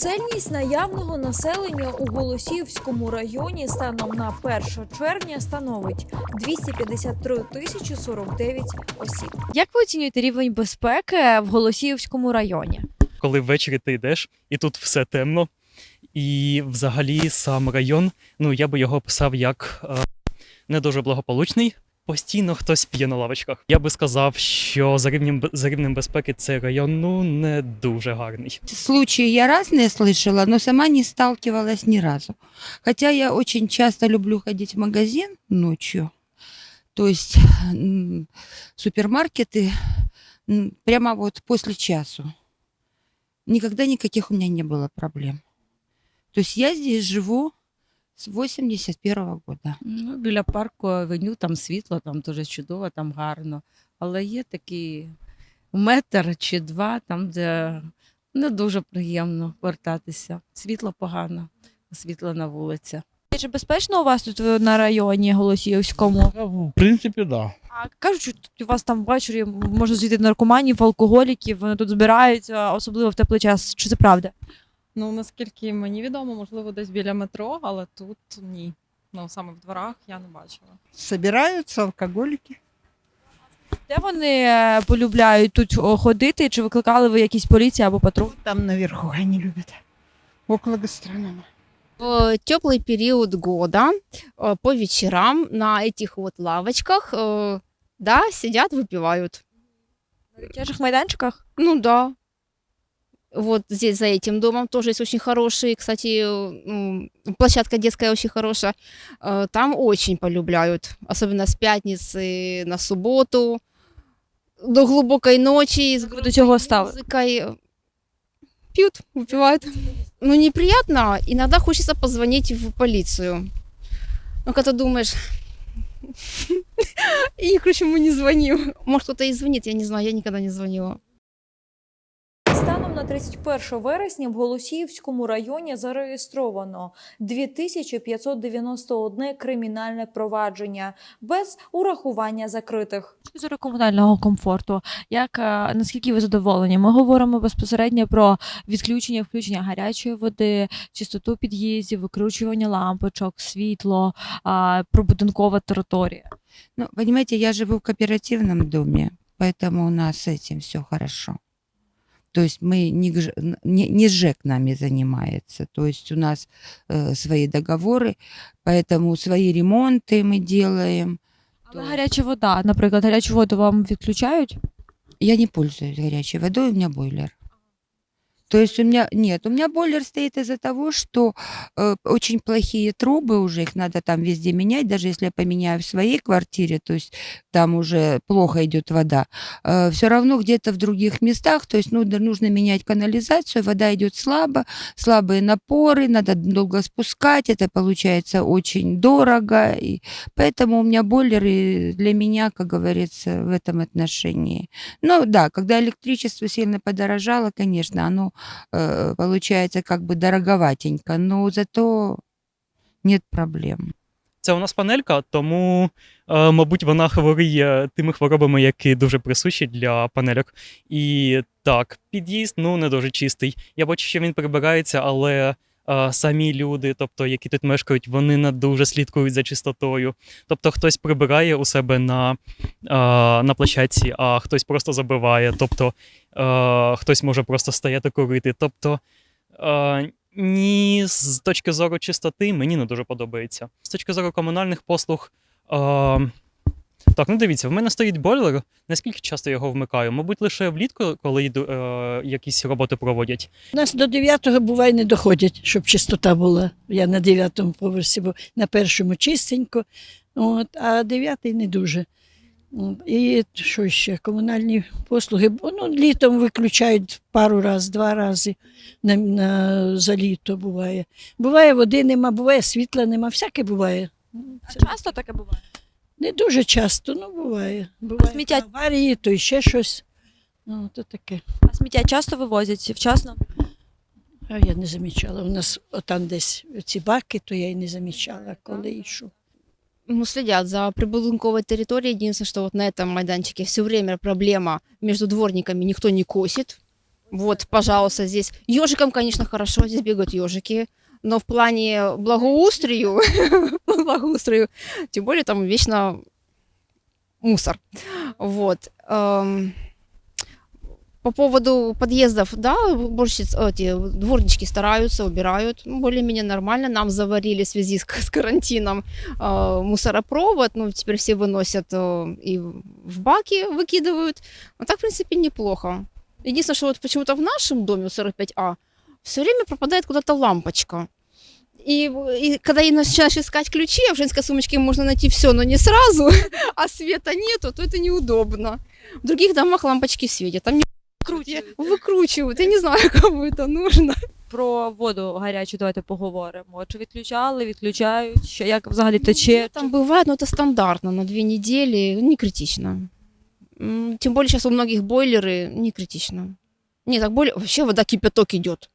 Чисельність наявного населення у Голосіївському районі станом на 1 червня становить 253 тисячі 49 осіб. Як ви оцінюєте рівень безпеки в Голосіївському районі? коли ввечері ти йдеш, і тут все темно. І взагалі сам район, ну я би його описав як е, не дуже благополучний. Постійно хтось п'є на лавочках. Я би сказав, що за рівнем, б- за рівнем безпеки цей район ну не дуже гарний. Случаи я разные слышала, но сама не сталкивалась ни разу. Хотя я очень часто люблю ходить в магазин ночью. То есть м, супермаркеты м, прямо вот после часу. Никогда никаких у меня не было проблем. То есть я здесь живу с 81 года. Ну, біля парку авеню, там світло, там дуже чудово, там гарно. Але є такі метр чи два, там, де не дуже приємно вертатися. Світло погано, світло на вулиці. Чи безпечно у вас тут е, на районі Голосіївському? В принципі, да. А кажуть, що тут у вас там ввечері можна зійти наркоманів, алкоголіків, вони тут збираються, особливо в теплий час. Чи це правда? Ну, наскільки мені відомо, можливо, десь біля метро, але тут ні. Ну, саме в дворах я не бачила. собираются алкоголики. Де вони е, полюбляють тут о, ходити? Чи викликали ви якісь поліції або патруль? Там наверху они любят. Около гастронома. в теплый период года э, по вечерам на этих вот лавочках, э, да, сидят, выпивают. На дитячих майданчиках? Ну да. Вот здесь за этим домом тоже есть очень хороший, кстати, э, м, площадка детская очень хорошая. Э, Там очень полюбляют, особенно с пятницы на субботу до глубокой ночи. С Как вы до цього громкой ставили? музыкой э, пьют, выпивают. Ну, неприятно. Иногда хочется позвонить в полицию. Ну, когда думаешь... И, короче, мы не звоним. Может, кто-то и звонит, я не знаю, я никогда не звонила. На 31 вересня в Голосіївському районі зареєстровано 2591 кримінальне провадження без урахування закритих. З комунального комфорту, як е, наскільки ви задоволені? Ми говоримо безпосередньо про відключення, включення гарячої води, чистоту під'їздів, викручування лампочок, світло, прибудинкова територія. Ну, понимаете, я живу в кооперативном доме, поэтому у нас с этим все хорошо. То есть мы не, не, не ЖЭК нами занимается. То есть у нас э, свои договоры, поэтому свои ремонты мы делаем. Але То- гаряча вода, наприклад, гарячу воду вам відключають? Я не пользуюсь горячей водой, у меня бойлер. То есть у меня нет, у меня бойлер стоит из-за того, что э, очень плохие трубы уже, их надо там везде менять, даже если я поменяю в своей квартире, то есть там уже плохо идет вода, все равно где-то в других местах, то есть ну, нужно менять канализацию, вода идет слабо, слабые напоры, надо долго спускать, это получается очень дорого, и поэтому у меня бойлеры для меня, как говорится, в этом отношении. Ну да, когда электричество сильно подорожало, конечно, оно э, получается как бы дороговатенько, но зато нет проблем. Це у нас панелька, тому, е, мабуть, вона хворіє тими хворобами, які дуже присущі для панельок. І так, під'їзд ну не дуже чистий. Я бачу, що він прибирається, але самі люди, тобто які тут мешкають, вони не дуже слідкують за чистотою. Тобто хтось прибирає у себе на, е, на площадці, а хтось просто забиває. Тобто е, хтось може просто стояти курити. Тобто. Е, ні, з точки зору чистоти мені не дуже подобається. З точки зору комунальних послуг. Так, ну дивіться, в мене стоїть бойлер. Наскільки часто я його вмикаю? Мабуть, лише влітку, коли йду, е, якісь роботи проводять. У нас до 9-го буває не доходять, щоб чистота була. Я на 9-му поверсі, бо на першому чистенько, от, а 9-й не дуже. І що ще? Комунальні послуги. Ну, літом виключають пару разів, два рази на, на, за літо буває. Буває води нема, буває світла нема, всяке буває. Це Часто таке буває. Не дуже часто, ну буває. Буває сміття- аварії, то ще щось. Ну, то таке. А сміття часто вивозять вчасно? А я не замічала. У нас там десь ці баки, то я й не замічала, коли йшов. Ну, следят за прибудинковой территорией. Единственное, что вот на этом майданчике все время проблема между дворниками, никто не косит. Вот, пожалуйста, здесь. Ежикам, конечно, хорошо, здесь бегают ежики Но в плане благоустрою, благоустрою, тем более там вечно мусор. Вот. Эм, По поводу подъездов, да, уборщиц, эти дворнички стараются, убирают, ну, более-менее нормально. Нам заварили в связи с, с карантином э, мусоропровод, ну, теперь все выносят э, и в баки выкидывают. А так, в принципе, неплохо. Единственное, что вот почему-то в нашем доме у 45А все время пропадает куда-то лампочка. И, и когда и начинаешь искать ключи, а в женской сумочке можно найти все, но не сразу, а света нету, то это неудобно. В других домах лампочки светят, там не Вкручують. выкручивают. Я не знаю, кому это нужно. Про воду гарячу давайте поговоримо. Чи відключали, відключають, що як взагалі тече? Там бывает, но это стандартно, на две недели, не критично. М, Тем более сейчас у многих бойлеры не критично. Не, так более, вообще вода кипяток идет.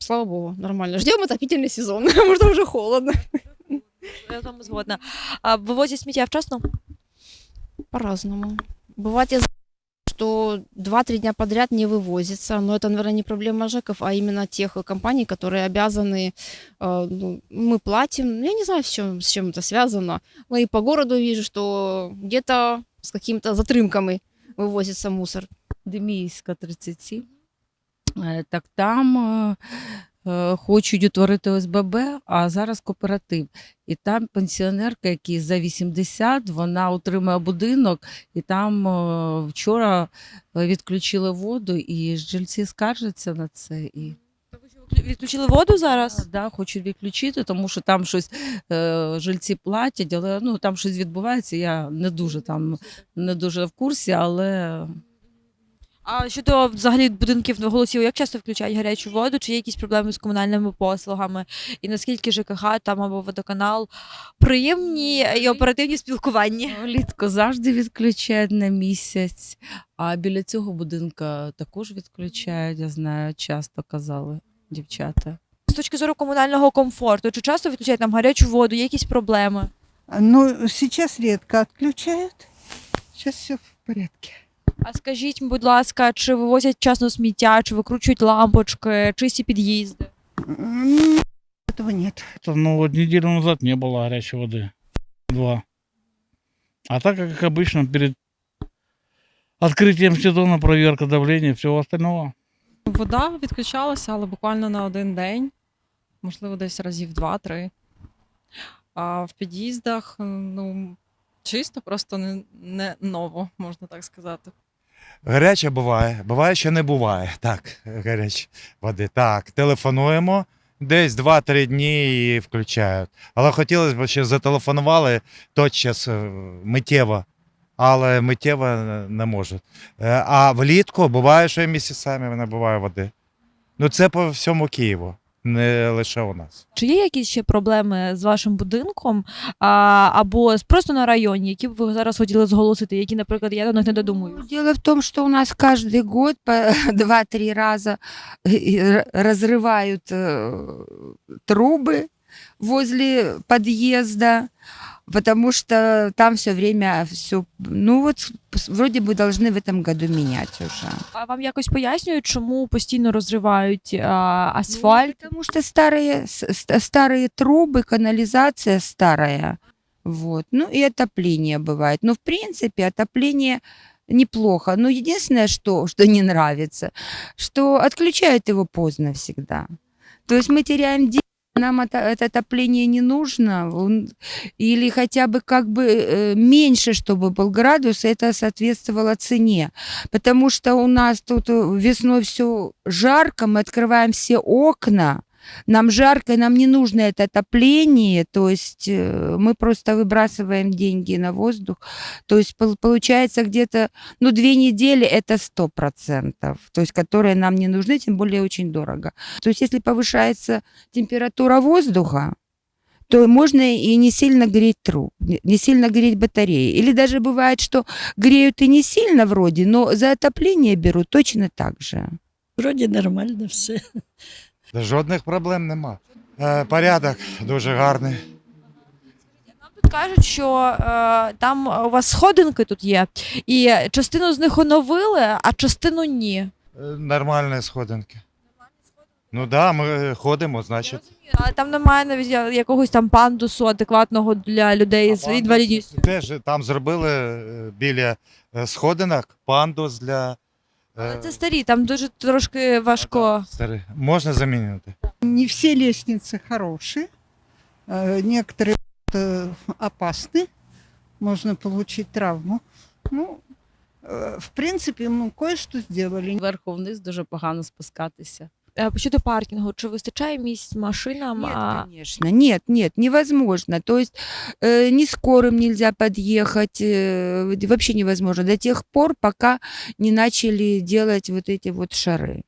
Слава богу, нормально. Ждем отопительный сезон, потому что уже холодно. Я з вами згодна. А вивозять сміття вчасно? По-разному. Бывает, я знаю, что 2-3 дня подряд не вывозится, но это, наверное, не проблема ЖЭКов, а именно тех компаний, которые обязаны, э, ну, мы платим, я не знаю, с чем, с чем это связано, но и по городу вижу, что где-то с какими-то затрымками вывозится мусор. Демійська 37. Е, Так там е, е, хочуть утворити ОСББ, а зараз кооператив. І там пенсіонерка, якій за 80, вона отримує будинок, і там вчора відключили воду, і жильці скаржаться на це. І Відключили воду зараз? да, хочуть відключити, тому що там щось е, жильці платять, але ну там щось відбувається. Я не дуже там не дуже в курсі, але А щодо взагалі будинків голосів, як часто включають гарячу воду? Чи є якісь проблеми з комунальними послугами? І наскільки ЖКХ там або водоканал приємні і оперативні спілкування? Влітку завжди відключають на місяць, а біля цього будинка також відключають, я знаю, часто казали дівчата. З точки зору комунального комфорту, чи часто відключають там гарячу воду, є якісь проблеми? Ну, сейчас редко отключают. Сейчас все в порядке. А скажіть, будь ласка, чи вивозять вчасно сміття, чи викручують лампочки, чисті під'їзди? М, Этого нет. Это, ну, вот неделю назад не было горячей воды. Два. А так, как обычно, перед открытием сезона проверка давления и всего остального. Вода відключалася, але буквально на один день, можливо, десь разів два-три. А в під'їздах, ну, чисто, просто не, не ново, можна так сказати. Гаряче буває, буває, що не буває. Так, гаряче води. Так, телефонуємо десь 2-3 дні і включають. Але хотілося б, щоб зателефонували тотчас е, миттєво, але миттєво не- не можуть. Е, А влітку буває, що і місяцями не буває води. Ну це по всьому Києву, не лише у нас. Чи є якісь ще проблеми з вашим будинком а, або з- просто на районі, які б ви зараз хотіли зголосити, які, наприклад, я до них не додумую? Ну, Дело в том, что у нас каждый год по 2-3 раза э, р- разрывают э, трубы возле подъезда, Потому что там все время все, ну вот вроде бы должны в этом году менять уже. А вам якось пояснюють, чому постійно розривають а, асфальт? Ну, потому что старые, с- ст- старые трубы, канализация старая. Вот. Ну и отопление бывает. Но в принципе отопление неплохо. Но единственное, что, что не нравится, что отключают его поздно всегда. То есть мы теряем деньги, нам это, это отопление не нужно. Он- Или хотя бы как бы э, меньше, чтобы был градус, и это соответствовало цене. Потому что у нас тут э, весной все жарко, мы открываем все окна, нам жарко, нам не нужно это отопление, то есть э, мы просто выбрасываем деньги на воздух. То есть пол- получается где-то, ну, две недели это сто процентов, то есть которые нам не нужны, тем более очень дорого. То есть если повышается температура воздуха, то можно и не сильно греть труб, не сильно греть батареи. Или даже бывает, что греют и не сильно вроде, но за отопление берут точно так же. Вроді нормально все. Жодних проблем нема. Е, Порядок дуже гарний. Тут кажуть, що е, там у вас сходинки тут є, і частину з них оновили, а частину ні. Е, Нормальні сходинки. Ну так, да, ми ходимо, значить. А там немає навіть я- якогось там пандусу адекватного для людей з інвалідністю. Теж там зробили е, біля е, сходинок пандус для. е, Але це старі, там дуже трошки важко. старих. Можна замінити. Не все лестницы хорошие. Э, Некоторые э, опасны. Можно получить травму. Ну, э, в принципе, мы кое-что сделали. Вверху вниз дуже погано спускатися. Е, Щодо паркінгу, чи вистачає місць машинам? Нет, а конечно, нет, нет, невозможно. То есть э, ни скорым нельзя подъехать, э, вообще невозможно до тех пор, пока не начали делать вот эти вот шары.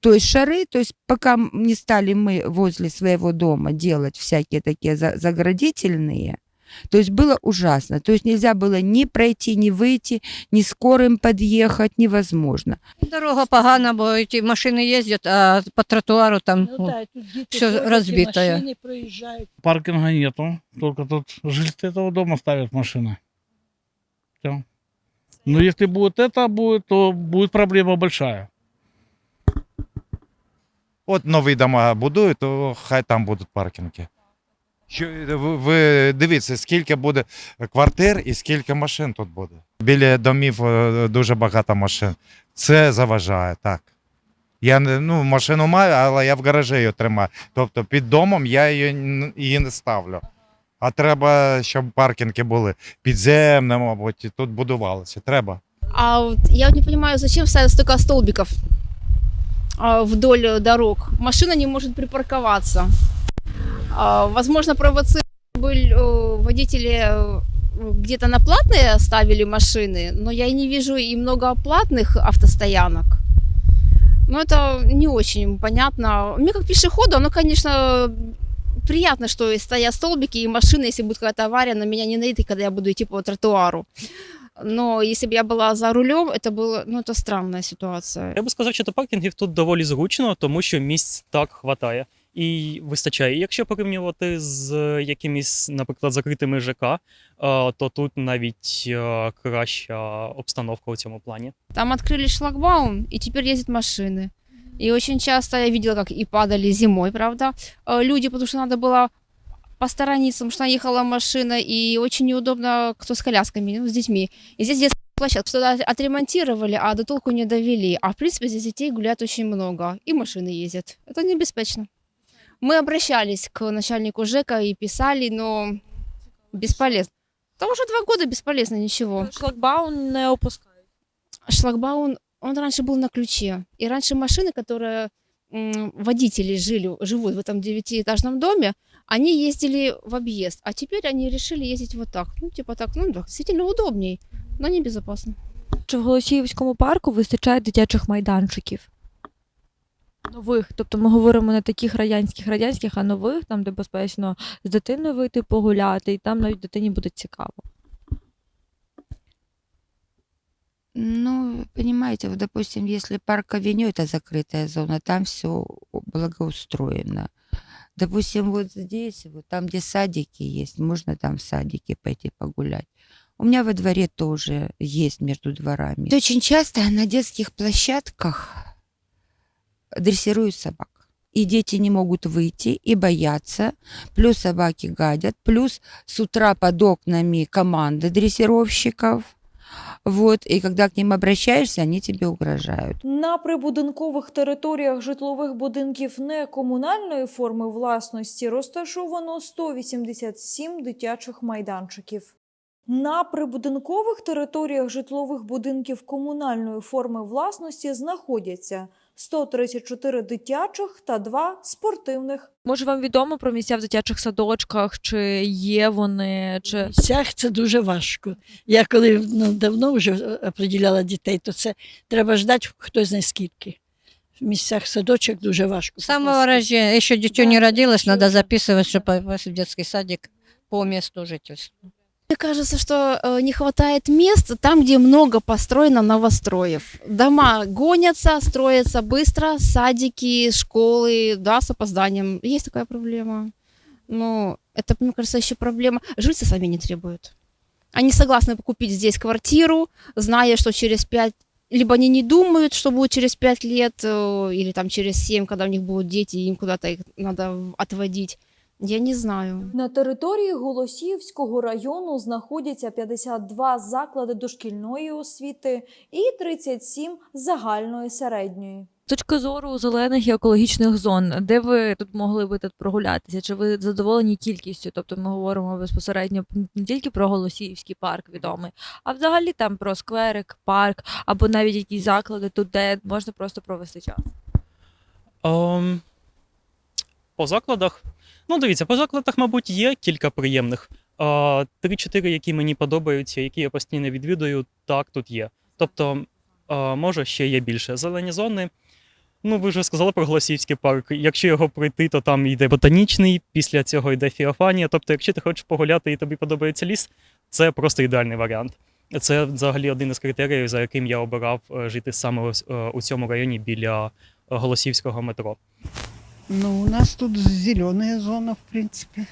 То есть шары, то есть пока м- не стали мы возле своего дома делать всякие такие за- заградительные, то есть было ужасно. То есть нельзя было ни пройти, ни выйти, ни скорым подъехать, невозможно. Дорога погана, бо ті машини їздять, а по тротуару там Ну, да, тут діти всё ходять, і розбитое. Машини проїжджають. Паркинга нету, только тут жильцы этого дома ставят машины. Все. Но если будет это, будет, то будет проблема большая. От нові дома будують, то хай там будуть паркінги. Що, ви, дивіться, скільки буде квартир і скільки машин тут буде. Біля домів е, дуже багато машин. Це заважає, так. Я ну, машину маю, але я в гаражі її тримаю. Тобто під домом я її, її не ставлю. А треба, щоб паркінги були підземні, мабуть, тут будувалося. Треба. А вот я не понимаю, зачем ставят столько столбиков вдоль дорог. Машина не может припарковаться. А, Возможно, провоцируют были, э, водители э, где-то на платные ставили машины, но я и не вижу и много платных автостоянок. Но это не очень понятно. Мне как пешеходу, оно, конечно, приятно, что стоят столбики и машины, если будет какая-то авария, на меня не наедет, когда я буду идти по тротуару. Но если бы я была за рулем, это было, ну, это странная ситуация. Я би сказав, що до паркінгів тут доволі зручно, тому що місць так хватає і вистачає. І якщо порівнювати з якимись, наприклад, закритими ЖК, е, то тут навіть е, краща обстановка у цьому плані. Там открыли шлагбаум, и теперь ездят машины. И очень часто я видела, как и падали зимой, правда, э, люди, потому что надо было посторониться, потому что ехала машина, и очень неудобно, кто с колясками, ну, с детьми. И здесь детская площадка, что отремонтировали, а до толку не довели. А в принципе здесь детей гуляет очень много, и машины ездят. Это небеспечно. Мы обращались к начальнику ЖЭКа и писали, но бесполезно. Там уже два года бесполезно ничего. Шлагбаум не опускають. шлагбаум, он раньше был на ключе. И раньше машины, которые м, водители жили, живут в этом девятиэтажном доме, они ездили в объезд. А теперь они решили ездить вот так. Ну, типа так, ну, да, действительно удобней, но небезопасно. Чи в Голосіївському парку вистачає дитячих майданчиків? Нових, тобто ми говоримо не таких радянських радянських, а нових, там, де безпечно з дитиною вийти погуляти, і там навіть дитині буде цікаво. Ну, понимаете, вот, допустим, если парк авеню это закрытая зона, там все благоустроено. Допустим, вот здесь, вот там, где садики есть, можно там в садике пойти погулять. У меня во дворе тоже есть между дворами. Очень часто на детских площадках дрессируют собак. И дети не могут выйти и боятся. Плюс собаки гадят. Плюс с утра под окнами команды дрессировщиков. Вот, и когда к ним обращаешься, они тебе угрожают. На прибудинкових територіях житлових будинків некомунальної форми власності розташовано 187 дитячих майданчиків. На прибудинкових територіях житлових будинків комунальної форми власності знаходяться 134 дитячих та 2 спортивних. Може, вам відомо про місця в дитячих садочках, чи є вони, чи В місцях це дуже важко. Я коли ну, давно вже определяла дітей, то це треба ждати хтось знає скільки. В місцях садочок дуже важко. С самого попасти. рождения, еще дитё Да, не родилось, всё, надо да. записывать, чтобы попасть в детский садик по месту жительства. Мне кажется, что э, не хватает мест там, где много построено новостроев. Дома гонятся, строятся быстро, садики, школы, да, с опозданием. Есть такая проблема. Но это, мне кажется, еще проблема. Жильцы сами не требуют. Они согласны купить здесь квартиру, зная, что через 5 либо они не думают, что будет через 5 лет э, или там через 7, когда у них будут дети, и им куда-то их надо отводить. Я не знаю. На території Голосіївського району знаходяться 52 заклади дошкільної освіти і 37 загальної середньої. З точки зору зелених і екологічних зон, де ви тут могли би тут прогулятися? Чи ви задоволені кількістю? Тобто ми говоримо безпосередньо не тільки про Голосіївський парк відомий, а взагалі там про скверик, парк або навіть якісь заклади тут, де можна просто провести час. Ем, по закладах. Ну, дивіться, по закладах, мабуть, є кілька приємних. Три-чотири, які мені подобаються, які я постійно відвідую, так, тут є. Тобто, може, ще є більше. Зелені зони. Ну, ви вже сказали про Голосіївський парк. Якщо його пройти, то там йде ботанічний, після цього йде фіофанія. Тобто, якщо ти хочеш погуляти і тобі подобається ліс, це просто ідеальний варіант. Це взагалі один із критеріїв, за яким я обирав е, жити саме е, у цьому районі біля е, Голосіївського метро. Ну, у нас тут зеленая зона, в принципе.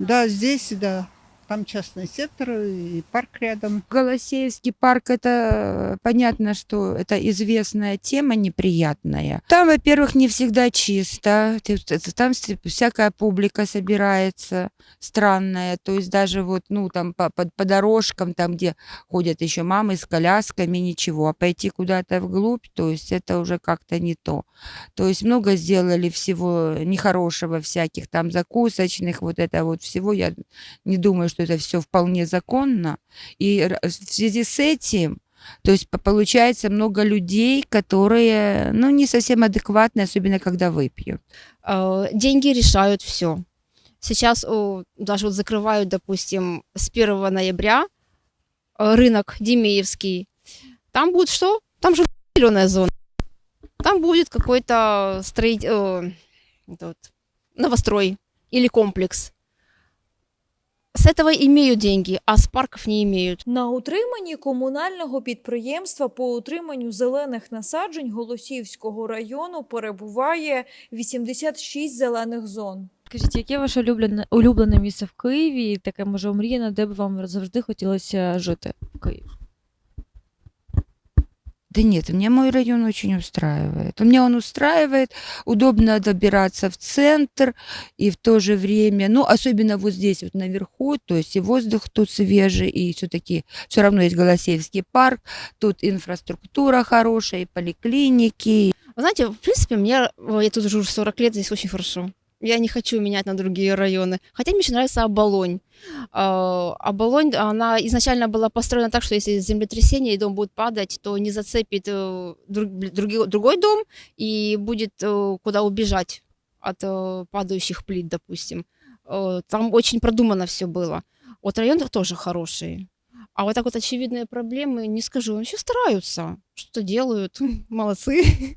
Да, здесь, да. Там частный сектор и парк рядом. Голосеевский парк это э, понятно, что это известная тема неприятная. Там, во-первых, не всегда чисто. Там всякая публика собирается странная. То есть даже вот, ну, там по, по- по дорожкам, там, где ходят еще мамы с колясками, ничего. А пойти куда-то вглубь, то есть это уже как-то не то. То есть много сделали всего нехорошего, всяких там закусочных, вот это вот всего. Я не думаю, что это все вполне законно. И в связи с этим, то есть по- получается много людей, которые, ну, не совсем адекватные, особенно когда выпьют. Э, деньги решают все. Сейчас даже вот закрывают, допустим, с 1 ноября э, рынок Демеевский. Там будет что? Там же зеленая зона. Там будет какой-то строить, э, новострой или комплекс. С этого имеют деньги, а с парков не имеют. На утриманні комунального підприємства по утриманню зелених насаджень Голосіївського району перебуває 86 зелених зон. Скажіть, яке ваше улюблене, улюблене місце в Києві, таке може омріяне, де б вам завжди хотілося жити в Києві? Да нет, меня мой район очень устраивает. Меня он устраивает, удобно добираться в центр и в то же время, ну, особенно вот здесь вот наверху, то есть и воздух тут свежий, и все-таки все равно есть Голосеевский парк, тут инфраструктура хорошая, и поликлиники, Вы знаете, в принципе, мне, я тут уже 40 лет, здесь очень хорошо. Я не хочу менять на другие районы. Хотя мне очень нравится Оболонь. А, Оболонь, она изначально была построена так, что если землетрясение и дом будет падать, то не зацепит э, друг- другой дом и будет э, куда убежать от э, падающих плит, допустим. Там очень продумано все было. Вот район тоже хороший. А вот так вот очевидные проблемы, не скажу, еще стараются, что-то делают, молодцы.